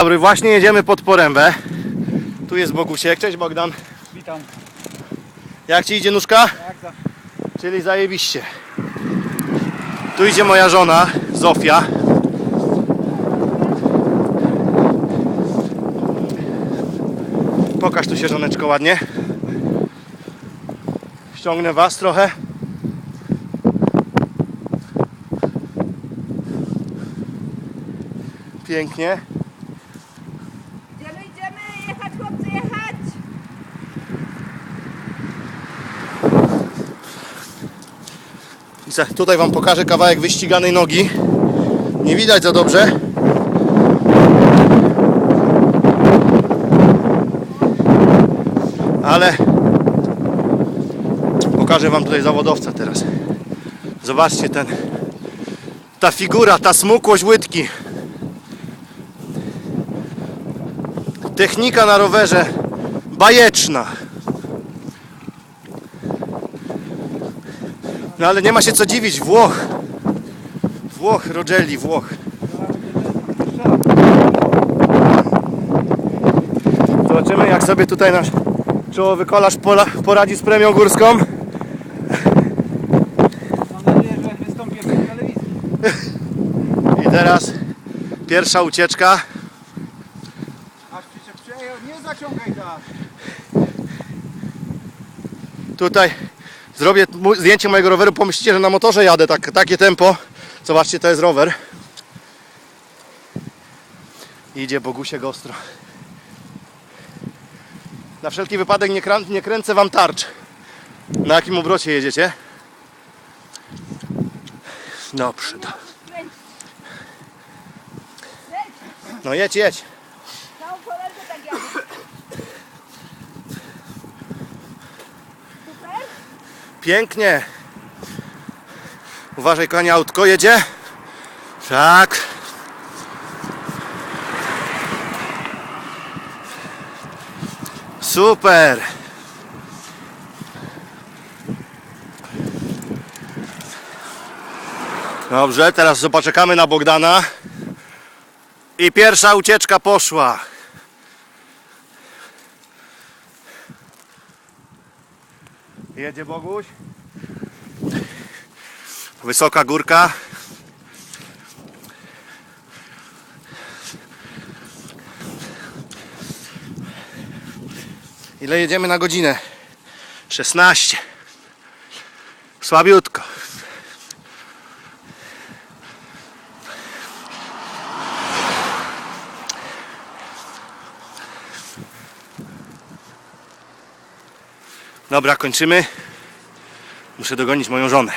Dobry, właśnie jedziemy pod Porębę. Tu jest Bogusiek. Cześć Bogdan. Witam. Jak Ci idzie nóżka? Jak za... Czyli zajebiście. Tu idzie moja żona, Zofia. Pokaż tu się żoneczko ładnie. Ściągnę Was trochę. Pięknie. Tutaj Wam pokażę kawałek wyściganej nogi. Nie widać za dobrze. Ale pokażę Wam tutaj zawodowca teraz. Zobaczcie ten. Ta figura, ta smukłość łydki. Technika na rowerze bajeczna. No ale nie ma się co dziwić, Włoch. Włoch, Rogelli, Włoch. Zobaczymy jak sobie tutaj nasz czołowy kolarz poradzi z premią górską. Mam nadzieję, że wystąpię w telewizji. I teraz pierwsza ucieczka. Aż przecież przejął, nie zaciągaj tak. Tutaj zrobię zdjęcie mojego roweru. Pomyślicie, że na motorze jadę tak, takie tempo. Zobaczcie, to jest rower. Idzie Bogusiek ostro. Na wszelki wypadek nie, krę- nie kręcę wam tarcz. Na jakim obrocie jedziecie? Do- Kręć, No jedź, jedź. całą kolerkę tak jadę. Super? Pięknie. Uważaj, kochanie, autko jedzie. Tak. Super. Dobrze, teraz poczekamy na Bogdana. I pierwsza ucieczka poszła. Jedzie Boguś. Wysoka górka. Ile jedziemy na godzinę? 16. Słabiutko. Dobra, kończymy. Muszę dogonić moją żonę.